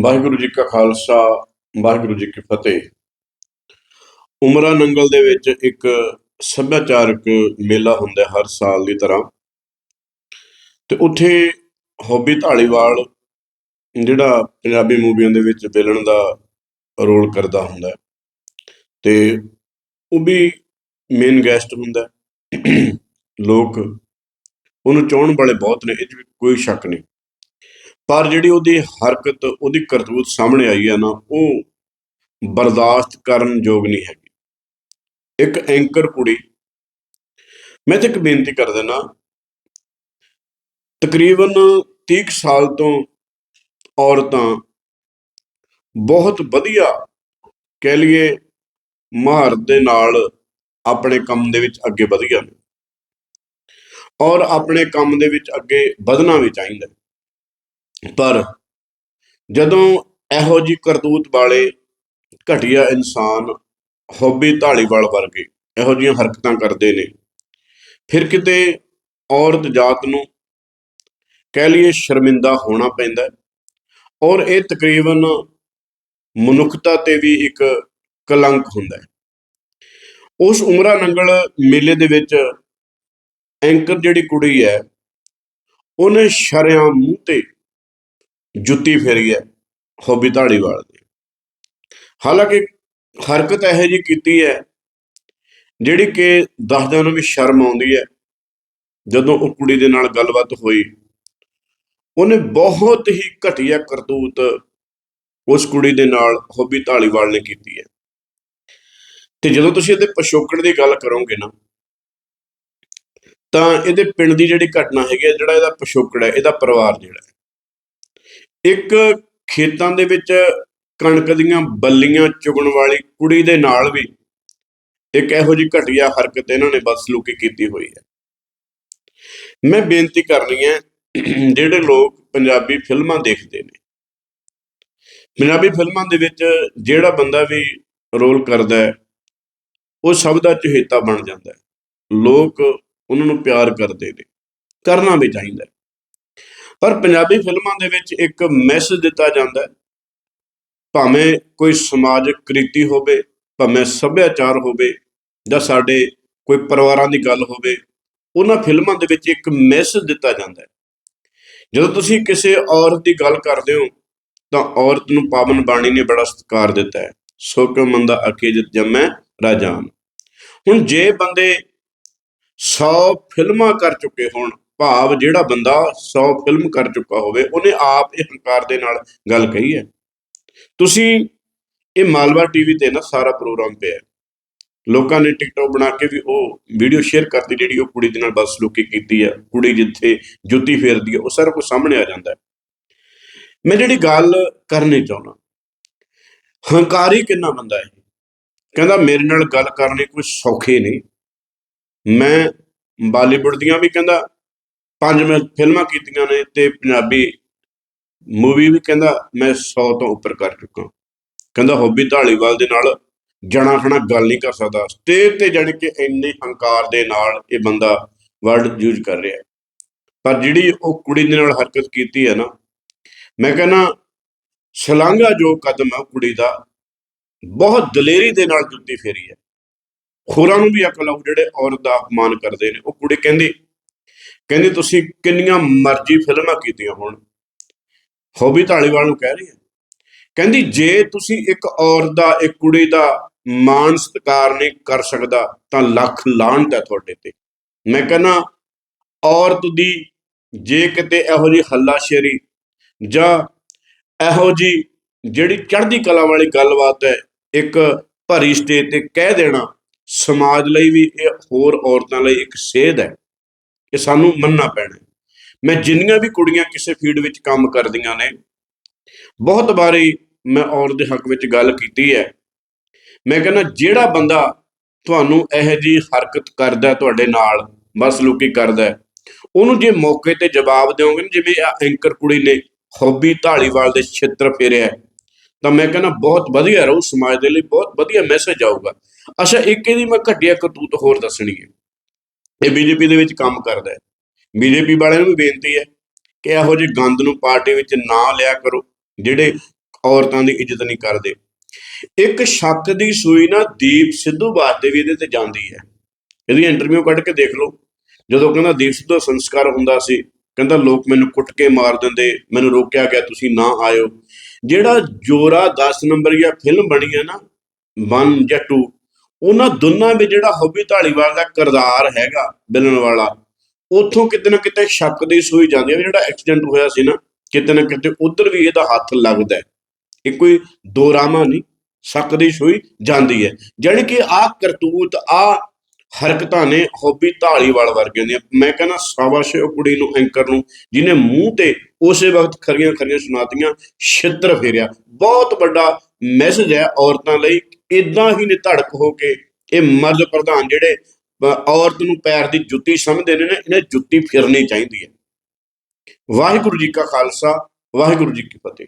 ਵਾਹਿਗੁਰੂ ਜੀ ਕਾ ਖਾਲਸਾ, ਵਾਹਿਗੁਰੂ ਜੀ ਕੀ ਫਤਿਹ। ਉਮਰਾ ਨੰਗਲ ਦੇ ਵਿੱਚ ਇੱਕ ਸੱਭਿਆਚਾਰਕ ਮੇਲਾ ਹੁੰਦਾ ਹਰ ਸਾਲ ਦੀ ਤਰ੍ਹਾਂ। ਤੇ ਉੱਥੇ ਹੌਬੀ ਢਾਲੀਵਾਲ ਜਿਹੜਾ ਪੰਜਾਬੀ ਮੂਵੀਆਂ ਦੇ ਵਿੱਚ ਵਿਲਨ ਦਾ ਰੋਲ ਕਰਦਾ ਹੁੰਦਾ ਹੈ। ਤੇ ਉਹ ਵੀ ਮੇਨ ਗੈਸਟ ਹੁੰਦਾ ਲੋਕ ਉਹਨੂੰ ਚਾਹਣ ਵਾਲੇ ਬਹੁਤ ਨੇ, ਇਹ 'ਚ ਕੋਈ ਸ਼ੱਕ ਨਹੀਂ। ਪਰ ਜਿਹੜੀ ਉਹਦੀ ਹਰਕਤ, ਉਹਦੀ ਕਰਤੂਤ ਸਾਹਮਣੇ ਆਈ ਹੈ ਨਾ, ਉਹ ਬਰਦਾਸ਼ਤ ਕਰਨ ਯੋਗ ਨਹੀਂ ਹੈਗੀ। ਇੱਕ ਐਂਕਰ ਕੁੜੀ, ਮੈਂ ਤੇ ਇੱਕ ਬੇਨਤੀ ਕਰ ਦੇਣਾ ਤਕਰੀਬਨ 30 ਕੁ ਸਾਲ ਤੋਂ ਔਰਤਾਂ ਬਹੁਤ ਵਧੀਆ ਕਹਿ ਲਈਏ ਮਹਾਰਤ ਦੇ ਨਾਲ ਆਪਣੇ ਕੰਮ ਦੇ ਵਿੱਚ ਅੱਗੇ ਵਧੀਆਂ ਨੇ। ਔਰ ਆਪਣੇ ਕੰਮ ਦੇ ਵਿੱਚ ਅੱਗੇ ਵਧਣਾ ਵੀ ਚਾਹੀਦਾ ਪਰ ਜਦੋਂ ਇਹੋ ਜੀ ਕਰਤੂਤ ਵਾਲੇ ਘਟੀਆ ਇਨਸਾਨ ਹੌਬੀ ਢਾਲੀਵਾਲ ਵਰਗੇ ਇਹੋ ਜਿਹੀਆਂ ਹਰਕਤਾਂ ਕਰਦੇ ਨੇ, ਫਿਰ ਕਿਤੇ ਔਰਤ ਜਾਤ ਨੂੰ ਕਹਿ ਲਈਏ ਸ਼ਰਮਿੰਦਾ ਹੋਣਾ ਪੈਂਦਾ ਔਰ ਇਹ ਤਕਰੀਬਨ ਮਨੁੱਖਤਾ ਤੇ ਵੀ ਇੱਕ ਕਲੰਕ ਹੁੰਦਾ ਹੈ। ਉਸ ਉਮਰਾ ਨੰਗਲ ਮੇਲੇ ਦੇ ਵਿੱਚ ਐਂਕਰ ਜਿਹੜੀ ਕੁੜੀ ਹੈ, ਉਹਨੇ ਸ਼ਰਿਆਂ ਮੂੰਹ ਤੇ ਜੁੱਤੀ ਫੇਰੀ ਹੈ ਹੋਬੀ ਢਾਲੀਵਾਲ ਦੀ। ਹਾਲਾਂਕਿ ਹਰਕਤ ਇਹੋ ਜੀ ਕੀਤੀ ਹੈ, ਜਿਹੜੀ ਕਿ ਦੱਸਦਿਆਂ ਨੂੰ ਵੀ ਸ਼ਰਮ ਆਉਂਦੀ ਹੈ। ਜਦੋਂ ਉਹ ਕੁੜੀ ਦੇ ਨਾਲ ਗੱਲਬਾਤ ਹੋਈ, ਉਹਨੇ ਬਹੁਤ ਹੀ ਘਟੀਆ ਕਰਤੂਤ ਉਸ ਕੁੜੀ ਦੇ ਨਾਲ ਹੋਬੀ ਧਾਲੀਵਾਲ ਨੇ ਕੀਤੀ ਹੈ। ਤੇ ਜਦੋਂ ਤੁਸੀਂ ਇਹਦੇ ਪਿਛੋਕੜ ਦੀ ਗੱਲ ਕਰੋਗੇ ਨਾ, ਤਾਂ ਇਹਦੇ ਪਿੰਡ ਦੀ ਜਿਹੜੀ ਘਟਨਾ ਹੈਗੀ ਹੈ, ਜਿਹੜਾ ਇਹਦਾ ਪਿਛੋਕੜ ਹੈ, ਇਹਦਾ ਪਰਿਵਾਰ ਜਿਹੜਾ ਹੈ ਇੱਕ ਖੇਤਾਂ ਦੇ ਵਿੱਚ ਕਣਕ ਦੀਆਂ ਬੱਲੀਆਂ ਚੁਗਣ ਵਾਲੀ ਕੁੜੀ ਦੇ ਨਾਲ ਵੀ ਇੱਕ ਇਹੋ ਜਿਹੀ ਘਟੀਆ ਹਰਕਤ ਇਹਨਾਂ ਨੇ ਬਦਸਲੂਕੀ ਕੀਤੀ ਹੋਈ ਹੈ। ਮੈਂ ਬੇਨਤੀ ਕਰਨੀ ਹੈ, ਜਿਹੜੇ ਲੋਕ ਪੰਜਾਬੀ ਫਿਲਮਾਂ ਦੇਖਦੇ ਨੇ, ਪੰਜਾਬੀ ਫਿਲਮਾਂ ਦੇ ਵਿੱਚ ਜਿਹੜਾ ਬੰਦਾ ਵੀ ਰੋਲ ਕਰਦਾ ਹੈ, ਉਹ ਸਭ ਦਾ ਚਹੇਤਾ ਬਣ ਜਾਂਦਾ ਹੈ। ਲੋਕ ਉਹਨਾਂ ਨੂੰ ਪਿਆਰ ਕਰਦੇ ਨੇ, ਕਰਨਾ ਵੀ ਚਾਹੀਦਾ ਪਰ ਪੰਜਾਬੀ ਫਿਲਮਾਂ ਦੇ ਵਿੱਚ ਇੱਕ ਮੈਸੇਜ ਦਿੱਤਾ ਜਾਂਦਾ ਹੈ, ਭਾਵੇਂ ਕੋਈ ਸਮਾਜਿਕ ਕ੍ਰਿਤੀ ਹੋਵੇ, ਭਾਵੇਂ ਸੱਭਿਆਚਾਰ ਹੋਵੇ ਜਾਂ ਸਾਡੇ ਕੋਈ ਪਰਿਵਾਰਾਂ ਦੀ ਗੱਲ ਹੋਵੇ, ਉਹਨਾਂ ਫਿਲਮਾਂ ਦੇ ਵਿੱਚ ਇੱਕ ਮੈਸੇਜ ਦਿੱਤਾ ਜਾਂਦਾ ਹੈ। ਜਦੋਂ ਤੁਸੀਂ ਕਿਸੇ ਔਰਤ ਦੀ ਗੱਲ ਕਰਦੇ ਹੋ, ਤਾਂ ਔਰਤ ਨੂੰ ਪਾਵਨ ਬਾਣੀ ਨੇ ਬੜਾ ਸਤਿਕਾਰ ਦਿੱਤਾ ਹੈ, ਸੋ ਕਿਉ ਮੰਦਾ ਅਕੇ ਜਿਤ ਜਮੈ ਰਾਜਾਨ ਹੁਣ ਜੇ ਬੰਦੇ 100 ਫਿਲਮਾਂ ਕਰ ਚੁੱਕੇ ਹੋਣ ਭਾਵ ਜਿਹੜਾ ਬੰਦਾ 100 ਫਿਲਮ ਕਰ ਚੁੱਕਾ ਹੋਵੇ, ਉਹਨੇ ਆਪ ਇਹ ਹੰਕਾਰ ਦੇ ਨਾਲ ਗੱਲ ਕਹੀ ਹੈ। ਤੁਸੀਂ ਇਹ ਮਾਲਵਾ ਟੀਵੀ ਤੇ ਨਾ ਸਾਰਾ ਪ੍ਰੋਗਰਾਮ ਪਿਆ ਲੋਕਾਂ ਨੇ ਟਿਕਟੋਕ ਬਣਾ ਕੇ ਵੀ ਉਹ ਵੀਡੀਓ ਸ਼ੇਅਰ ਕਰਤੀ, ਜਿਹੜੀ ਉਹ ਕੁੜੀ ਦੇ ਨਾਲ ਬਦਸਲੂਕੀ ਕੀਤੀ ਹੈ। ਕੁੜੀ ਜਿੱਥੇ ਜੁੱਤੀ ਫੇਰਦੀ ਹੈ, ਉਹ ਸਾਰਾ ਕੁਝ ਸਾਹਮਣੇ ਆ ਜਾਂਦਾ ਹੈ। ਮੈਂ ਜਿਹੜੀ ਗੱਲ ਕਰਨੀ ਚਾਹੁੰਦਾ, ਹੰਕਾਰੀ ਕਿੰਨਾ ਬੰਦਾ ਹੈ? ਕਹਿੰਦਾ, ਮੇਰੇ ਨਾਲ ਗੱਲ ਕਰਨੀ ਕੋਈ ਸੌਖੀ ਨਹੀਂ। ਮੈਂ ਬਾਲੀਵੁੱਡ ਦੀਆਂ ਵੀ ਕਹਿੰਦਾ ਪੰਜ ਮੈਂ ਫਿਲਮਾਂ ਕੀਤੀਆਂ ਨੇ ਤੇ ਪੰਜਾਬੀ ਮੂਵੀ ਵੀ ਕਹਿੰਦਾ ਮੈਂ 100 ਤੋਂ ਉੱਪਰ ਕਰ ਚੁੱਕਾ। ਕਹਿੰਦਾ ਹੌਬੀ ਢਾਲੀਵਾਲ ਦੇ ਨਾਲ ਜਣਾ ਖਣਾ ਗੱਲ ਨਹੀਂ ਕਰ ਸਕਦਾ। ਸਟੇਜ ਤੇ ਜਾਣੀ ਕਿ ਇੰਨੇ ਹੰਕਾਰ ਦੇ ਨਾਲ ਇਹ ਬੰਦਾ ਵਰਡ ਯੂਜ਼ ਕਰ ਰਿਹਾ। ਪਰ ਜਿਹੜੀ ਉਹ ਕੁੜੀ ਦੇ ਨਾਲ ਹਰਕਤ ਕੀਤੀ ਹੈ ਨਾ, ਮੈਂ ਕਹਿੰਦਾ ਸ਼ਲਾਘਾ ਜੋ ਕਦਮ ਹੈ ਉਹ ਕੁੜੀ ਦਾ ਬਹੁਤ ਦਲੇਰੀ ਦੇ ਨਾਲ ਜੁੱਤੀ ਫੇਰੀ ਹੈ। ਹੋਰਾਂ ਨੂੰ ਵੀ ਅਕਲ ਆਉ ਜਿਹੜੇ ਔਰਤ ਦਾ ਅਪਮਾਨ ਕਰਦੇ ਨੇ। ਉਹ ਕੁੜੀ ਕਹਿੰਦੀ ਕਹਿੰਦੀ, ਤੁਸੀਂ ਕਿੰਨੀਆਂ ਮਰਜ਼ੀ ਫਿਲਮਾਂ ਕੀਤੀਆਂ ਹੋਣ। ਹੌਬੀ ਢਾਲੀਵਾਲ ਨੂੰ ਕਹਿ ਰਹੀ ਹੈ। ਕਹਿੰਦੀ, ਜੇ ਤੁਸੀਂ ਇੱਕ ਔਰਤ ਦਾ, ਇੱਕ ਕੁੜੀ ਦਾ ਮਾਣ ਸਤਿਕਾਰ ਨਹੀਂ ਕਰ ਸਕਦਾ, ਤਾਂ ਲੱਖ ਲਾਹਨਤ ਹੈ ਤੁਹਾਡੇ ਤੇ। ਮੈਂ ਕਹਿੰਦਾ, ਔਰਤ ਦੀ ਜੇ ਕਿਤੇ ਇਹੋ ਜੀ ਹੱਲਾਸ਼ੇਰੀ ਜਾਂ ਇਹੋ ਜੀ ਜਿਹੜੀ ਚੜ੍ਹਦੀ ਕਲਾ ਵਾਲੀ ਗੱਲਬਾਤ ਹੈ, ਇੱਕ ਭਰੀ ਸਟੇਜ ਤੇ ਕਹਿ ਦੇਣਾ, ਸਮਾਜ ਲਈ ਵੀ ਇਹ ਹੋਰ ਔਰਤਾਂ ਲਈ ਇੱਕ ਸੇਧ ਹੈ। ਕਿ ਸਾਨੂੰ ਮੰਨਣਾ ਪੈਣਾ ਮੈਂ ਜਿੰਨੀਆਂ ਵੀ ਕੁੜੀਆਂ ਕਿਸੇ ਫੀਲਡ ਵਿੱਚ ਕੰਮ ਕਰਦੀਆਂ ਨੇ ਬਹੁਤ ਵਾਰੀ ਮੈਂ ਔਰਤ ਦੇ ਹੱਕ ਵਿੱਚ ਗੱਲ ਕੀਤੀ ਹੈ। ਮੈਂ ਕਹਿੰਦਾ ਜਿਹੜਾ ਬੰਦਾ ਤੁਹਾਨੂੰ ਇਹੋ ਜੀ ਹਰਕਤ ਕਰਦਾ ਤੁਹਾਡੇ ਨਾਲ ਬਸ ਲੋਕੀ ਕਰਦਾ ਉਹਨੂੰ ਜੇ ਮੌਕੇ ਤੇ ਜਵਾਬ ਦਿਓਗੇ ਜਿਵੇਂ ਆ ਐਂਕਰ ਕੁੜੀ ਨੇ ਹੌਬੀ ਢਾਲੀਵਾਲ ਦੇ ਛੇਤਰ ਫੇਰਿਆ ਹੈ, ਤਾਂ ਮੈਂ ਕਹਿੰਦਾ ਬਹੁਤ ਵਧੀਆ ਰਹੂ ਸਮਾਜ ਦੇ ਲਈ ਬਹੁਤ ਵਧੀਆ ਮੈਸੇਜ ਆਊਗਾ। ਅੱਛਾ ਇੱਕ ਇਹਦੀ ਮੈਂ ਘਟੀਆ ਕਰਤੂਤ ਹੋਰ ਦੱਸਣੀ ਹੈ। ਇਹ ਬੀਜੇਪੀ ਦੇ ਵਿੱਚ ਕੰਮ ਕਰਦਾ ਹੈ। ਬੀਜੇਪੀ ਵਾਲਿਆਂ ਨੂੰ ਵੀ ਬੇਨਤੀ ਹੈ ਕਿ ਇਹੋ ਜਿਹੇ ਗੰਦ ਨੂੰ ਪਾਰਟੀ ਵਿੱਚ ਨਾ ਲਿਆ ਕਰੋ, ਜਿਹੜੇ ਔਰਤਾਂ ਦੀ ਇੱਜ਼ਤ ਨਹੀਂ ਕਰਦੇ। ਇੱਕ ਸ਼ੱਕ ਦੀ ਸੂਈ ਨਾ ਦੀਪ ਸਿੱਧੂ ਵਾਸਤੇ ਵੀ ਇਹਦੇ ਤੇ ਜਾਂਦੀ ਹੈ। ਇਹਦੀ ਇੰਟਰਵਿਊ ਕੱਢ ਕੇ ਦੇਖ ਲਓ। ਜਦੋਂ ਕਹਿੰਦਾ ਦੀਪ ਸਿੱਧੂ ਦਾ ਸੰਸਕਾਰ ਹੁੰਦਾ ਸੀ, ਕਹਿੰਦਾ ਲੋਕ ਮੈਨੂੰ ਕੁੱਟ ਕੇ ਮਾਰ ਦਿੰਦੇ, ਮੈਨੂੰ ਰੋਕਿਆ ਗਿਆ, ਤੁਸੀਂ ਨਾ ਆਇਓ। ਜਿਹੜਾ ਜੋਰਾ 10 ਨੰਬਰ ਜਾਂ ਫਿਲਮ ਬਣੀ ਹੈ ਨਾ 1 ਜਾਂ 2 ਉਹਨਾਂ ਦੋਨਾਂ ਵਿੱਚ ਜਿਹੜਾ ਹੌਬੀ ਢਾਲੀਵਾਲ ਦਾ ਕਿਰਦਾਰ ਹੈਗਾ ਵਿਲਨ ਵਾਲਾ, ਉਥੋਂ ਕਿਤੇ ਨਾ ਕਿਤੇ ਸ਼ੱਕ ਦੀ ਸੂਈ ਜਾਂਦੀ ਹੈ ਜਿਹੜਾ ਐਕਸੀਡੈਂਟ ਹੋਇਆ ਸੀ ਨਾ, ਕਿਤੇ ਨਾ ਕਿਤੇ ਉਧਰ ਵੀ ਇਹਦਾ ਹੱਥ ਲੱਗਦਾ ਹੈ। ਇਹ ਕੋਈ ਦੋਰਾਮਾ ਨਹੀਂ, ਸ਼ੱਕ ਦੀ ਸੂਈ ਜਾਂਦੀ ਹੈ। ਜਾਣੀ ਕਿ ਆਹ ਕਰਤੂਤ ਆ ਹਰਕਤਾਂ ਨੇ ਹੌਬੀ ਢਾਲੀਵਾਲ ਵਰਗੀਆਂ ਦੀਆਂ। ਮੈਂ ਕਹਿੰਦਾ ਸ਼ਾਬਾਸ਼ ਉਹ ਕੁੜੀ ਨੂੰ ਐਂਕਰ ਨੂੰ, ਜਿਹਨੇ ਮੂੰਹ ਤੇ ਉਸੇ ਵਕਤ ਖਰੀਆਂ ਖਰੀਆਂ ਸੁਣਾਤੀਆਂ, ਛਿੱਤਰ ਫੇਰਿਆ। ਬਹੁਤ ਵੱਡਾ ਮੈਸੇਜ ਹੈ ਔਰਤਾਂ ਲਈ ਇਦਾਂ ਹੀ ਨਿਧੜਕ ਹੋ ਕੇ ਇਹ ਮਰਦ ਪ੍ਰਧਾਨ ਜਿਹੜੇ ਅ, ਔਰਤ ਨੂੰ ਪੈਰ ਦੀ ਜੁੱਤੀ ਸਮਝਦੇ ਨੇ ਨਾ ਇਹਨੇ ਜੁੱਤੀ ਫਿਰਨੀ ਚਾਹੀਦੀ ਹੈ। ਵਾਹਿਗੁਰੂ ਜੀ ਕਾ ਖਾਲਸਾ ਵਾਹਿਗੁਰੂ ਜੀ ਕੀ ਫਤਿਹ।